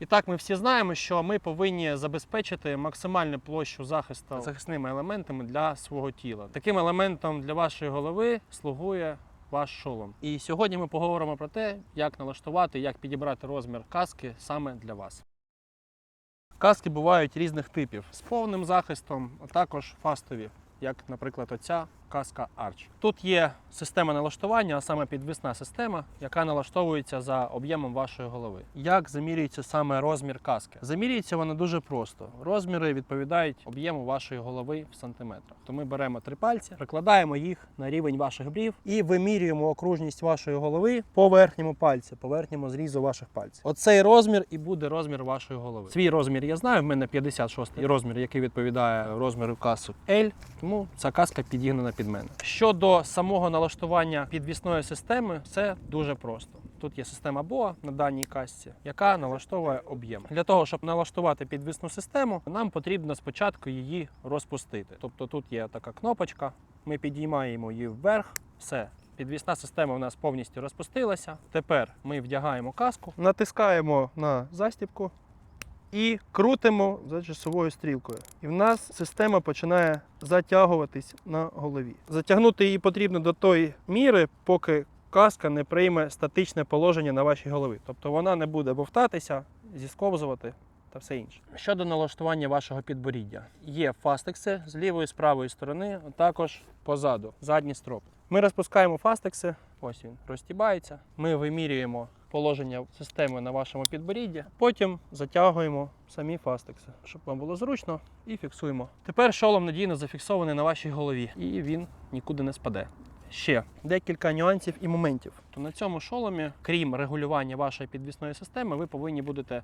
І так, ми всі знаємо, що ми повинні забезпечити максимальну площу захисту захисними елементами для свого тіла. Таким елементом для вашої голови слугує ваш шолом. І сьогодні ми поговоримо про те, як налаштувати, як підібрати розмір каски саме для вас. Каски бувають різних типів з повним захистом, а також фастові, як, наприклад, оця каска Arch. Тут є система налаштування, а саме підвісна система, яка налаштовується за об'ємом вашої голови. Як замірюється саме розмір каски? Замірюється вона дуже просто. Розміри відповідають об'єму вашої голови в сантиметрах. То ми беремо три пальці, прикладаємо їх на рівень ваших брів і вимірюємо окружність вашої голови по верхньому пальці, по верхньому зрізу ваших пальців. Оцей розмір і буде розмір вашої голови. Свій розмір я знаю, в мене 56 розмір, який відповідає розміру касу L, тому ця каска підігнана під мене. Щодо самого налаштування підвісної системи, це дуже просто. Тут є система BOA на даній касці, яка налаштовує об'єм. Для того, щоб налаштувати підвісну систему, нам потрібно спочатку її розпустити. Тобто тут є така кнопочка, ми підіймаємо її вверх, все. Підвісна система у нас повністю розпустилася. Тепер ми вдягаємо каску, натискаємо на застібку і крутимо за часовою стрілкою. І в нас система починає затягуватись на голові. Затягнути її потрібно до тої міри, поки каска не прийме статичне положення на вашій голові. Тобто вона не буде бовтатися, зісковзувати та все інше. Щодо налаштування вашого підборіддя, є фастекси з лівої з правої сторони, а також позаду, задні стропи. Ми розпускаємо фастекси, ось він розтібається. Ми вимірюємо положення системи на вашому підборідді, потім затягуємо самі фастекси, щоб вам було зручно, і фіксуємо. Тепер шолом надійно зафіксований на вашій голові, і він нікуди не спаде. Ще декілька нюансів і моментів. То на цьому шоломі, крім регулювання вашої підвісної системи, ви повинні будете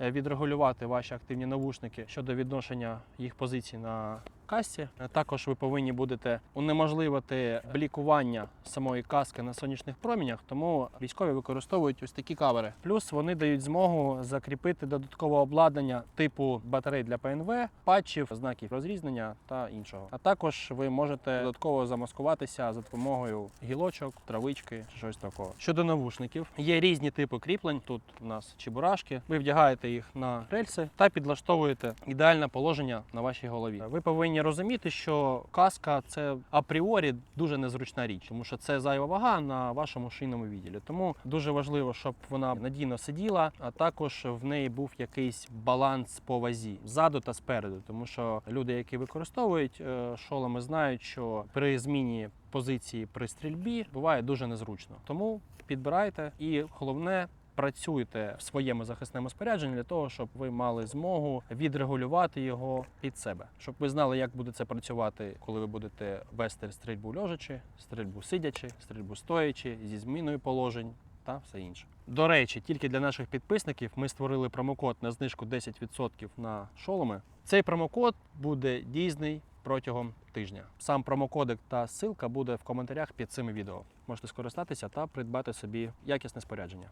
е, відрегулювати ваші активні навушники щодо відношення їх позицій на касці. Е, Також ви повинні будете унеможливити блікування самої каски на сонячних промінях, тому військові використовують ось такі кавери. Плюс вони дають змогу закріпити додаткове обладнання типу батарей для ПНВ, патчів, знаків розрізнення та іншого. А також ви можете додатково замаскуватися за допомогою гілочок, травички чи щось такого. Щодо навушників, є різні типи кріплень. Тут у нас чебурашки. Ви вдягаєте їх на рельси та підлаштовуєте ідеальне положення на вашій голові. Ви повинні розуміти, що каска це апріорі дуже незручна річ, тому що це зайва вага на вашому шийному відділі. Тому дуже важливо, щоб вона надійно сиділа, а також в неї був якийсь баланс по вазі ззаду та спереду, тому що люди, які використовують е, шоломи, знають, що при зміні позиції при стрільбі буває дуже незручно. Тому підбирайте і головне. Працюйте в своєму захисному спорядженні для того, щоб ви мали змогу відрегулювати його під себе, щоб ви знали, як буде це працювати, коли ви будете вести стрільбу лежачи, стрільбу сидячи, стрільбу стоячи зі зміною положень та все інше. До речі, тільки для наших підписників ми створили промокод на знижку 10% на шоломи. Цей промокод буде дійсний протягом тижня. Сам промокодик та ссылка буде в коментарях під цим відео. Можете скористатися та придбати собі якісне спорядження.